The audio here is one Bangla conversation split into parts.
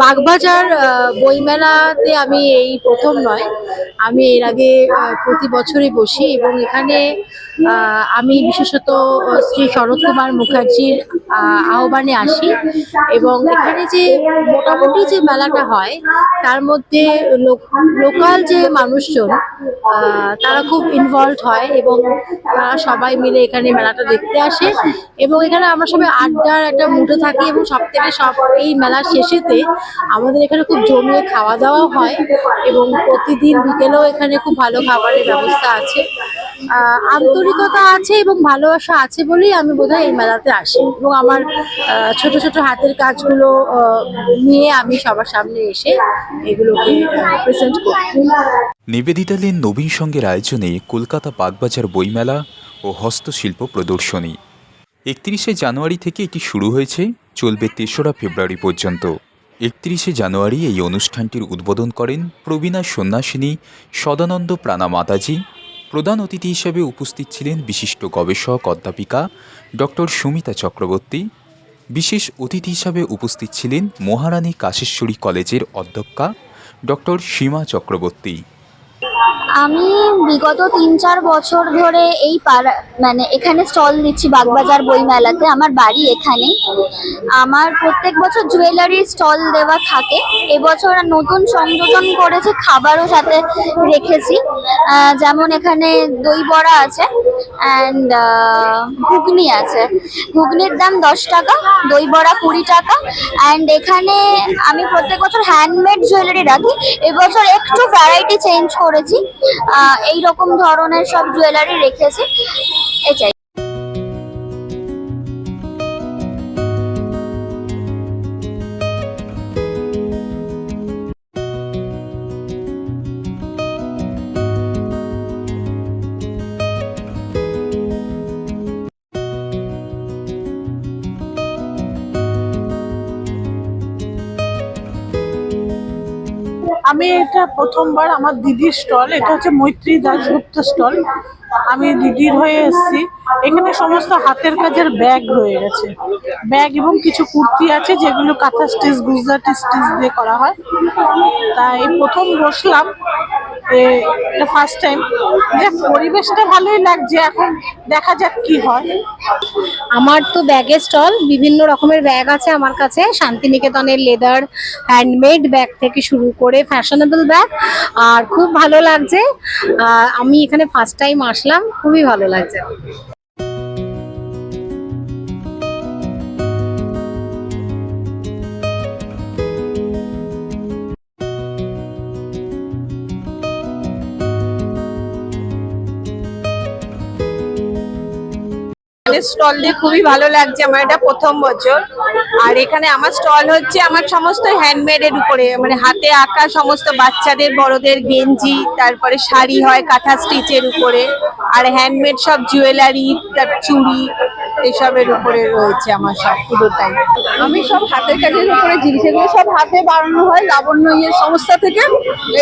বাগবাজার বইমেলাতে আমি এই প্রথম নয়। আমি এর আগে প্রতি বছরই বসি এবং এখানে আমি বিশেষত শ্রী শরৎ কুমার মুখার্জির আহ, আহ্বানে আসি এবং এখানে যে মোটামুটি যে মেলাটা হয় তার মধ্যে লোকাল যে মানুষজন তারা খুব ইনভলভ হয় এবং তারা সবাই মিলে এখানে মেলাটা দেখতে আসে এবং এখানে আমরা সবাই আড্ডার একটা মুঠো থাকি এবং সব থেকে সব এই মেলার শেষেতে আমাদের এখানে খুব জমিয়ে খাওয়া দাওয়াও হয় এবং প্রতিদিন বিকেলেও এখানে খুব ভালো খাবারের ব্যবস্থা আছে। আন্তরিকতা আছে এবং ভালোবাসা আছে বলেই আমি বোধহয় এই মেলাতে আসি এবং আমার ছোট ছোট হাতের কাজগুলো নিয়ে আমি সবার সামনে এসে এগুলোকে প্রেজেন্ট করি। নিবেদিতা লেন নবীন সঙ্গের আয়োজনে কলকাতা বাগবাজার বইমেলা ও হস্তশিল্প প্রদর্শনী। একত্রিশে জানুয়ারি থেকে এটি শুরু হয়েছে, চলবে তেসরা ফেব্রুয়ারি পর্যন্ত। একত্রিশে জানুয়ারি এই অনুষ্ঠানটির উদ্বোধন করেন প্রবীণা সন্ন্যাসিনী সদানন্দ প্রাণা মাতাজি। প্রধান অতিথি হিসেবে উপস্থিত ছিলেন বিশিষ্ট গবেষক, অধ্যাপিকা ডক্টর সুমিতা চক্রবর্তী। বিশেষ অতিথি হিসাবে উপস্থিত ছিলেন মহারানী কাশেশ্বরী কলেজের অধ্যক্ষা ডক্টর সীমা চক্রবর্তী। আমি বিগত তিন চার বছর ধরে এই পাড়া মানে এখানে স্টল দিচ্ছি বাগবাজার বই মেলাতে আমার বাড়ি এখানে। আমার প্রত্যেক বছর জুয়েলারির স্টল দেওয়া থাকে। এবছর নতুন সংযোজন করেছে, খাবারও সাথে রেখেছি। যেমন এখানে দই বড়া আছে অ্যান্ড ঘুগনি আছে। ঘুগনির দাম দশ টাকা, দই বড়া কুড়ি টাকা। অ্যান্ড এখানে আমি প্রত্যেক বছর হ্যান্ডমেড জুয়েলারি রাখি। এবছর একটু ভ্যারাইটি চেঞ্জ করেছি। এই রকম ধরনের সব জুয়েলারি রেখেছি। এটাই। আমি এটা প্রথমবার আমার দিদির স্টল, এটা হচ্ছে মৈত্রী দাসগুপ্ত স্টল। আমি দিদির হয়ে এসেছি। এখানে সমস্ত হাতের কাজের ব্যাগ রয়ে গেছে। ব্যাগ এবং কিছু কুর্তি আছে, যেগুলো কাঁথা স্টিচ, গুজরাটি স্টিচ দিয়ে করা হয়। তাই প্রথম বসলাম। ফার্স্ট টাইম যে পরিবেশটা ভালোই লাগছে, এখন দেখা যাক কি হয়। আমার তো ব্যাগের স্টল, বিভিন্ন রকমের ব্যাগ আছে আমার কাছে। শান্তিনিকেতনের লেদার হ্যান্ডমেড ব্যাগ থেকে শুরু করে ফ্যাশনেবল ব্যাগ আর খুব ভালো লাগছে। আমি এখানে ফার্স্ট টাইম আসলাম, খুবই ভালো লাগছে। স্টল দিয়ে খুবই ভালো লাগছে, আমার এটা প্রথম বছর। আর এখানে আমার স্টল হচ্ছে আমার সমস্ত হ্যান্ডমেড এর উপরে মানে হাতে আঁকা সমস্ত বাচ্চাদের, বড়দের গেঞ্জি, তারপরে শাড়ি হয়, কাঁথা স্টিচের উপরে। আর হ্যান্ডমেড সব জুয়েলারি তার চুড়ি এসবের উপরে রয়েছে আমার সব পুরোটাই আমি সব হাতের কাজের উপরে জিনিস এগুলো সব হাতে বানানো হয় লাবণ্য ইয়ে সংস্থা থেকে।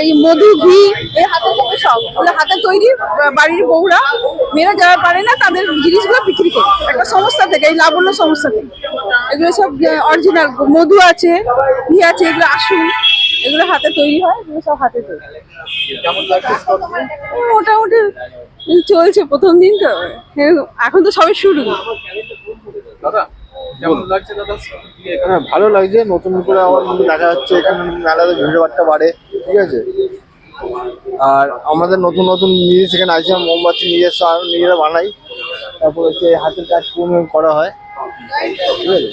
এই মধু ঘি এই হাতের কাছে সব। ওগুলো হাতে তৈরি বাড়ির বউরা মেয়েরা যারা পারে না তাদের জিনিসগুলো বিক্রি করে। একটা সংস্থা থেকে এই লাবণ্য সংস্থা থেকে। এগুলো সব অরিজিনাল মধু আছে ঘি আছে এগুলো আসুন এগুলো হাতে তৈরি হয় এগুলো সব হাতে তৈরি। মোটামুটি চলছে প্রথম দিন তো। এখন তো সবে শুরু। হ্যাঁ ভালো লাগছে। নতুন করে আমার মধ্যে দেখা যাচ্ছে এখানে মেলাতে ভিড় বাড়তে বাড়ে ঠিক আছে? আর আমাদের নতুন নতুন নিজে সেখানে আছে মোমবাতি নিজস্ব আর নিজেরা বানাই। তারপর হচ্ছে হাতের কাজ করা হয় ঠিক আছে?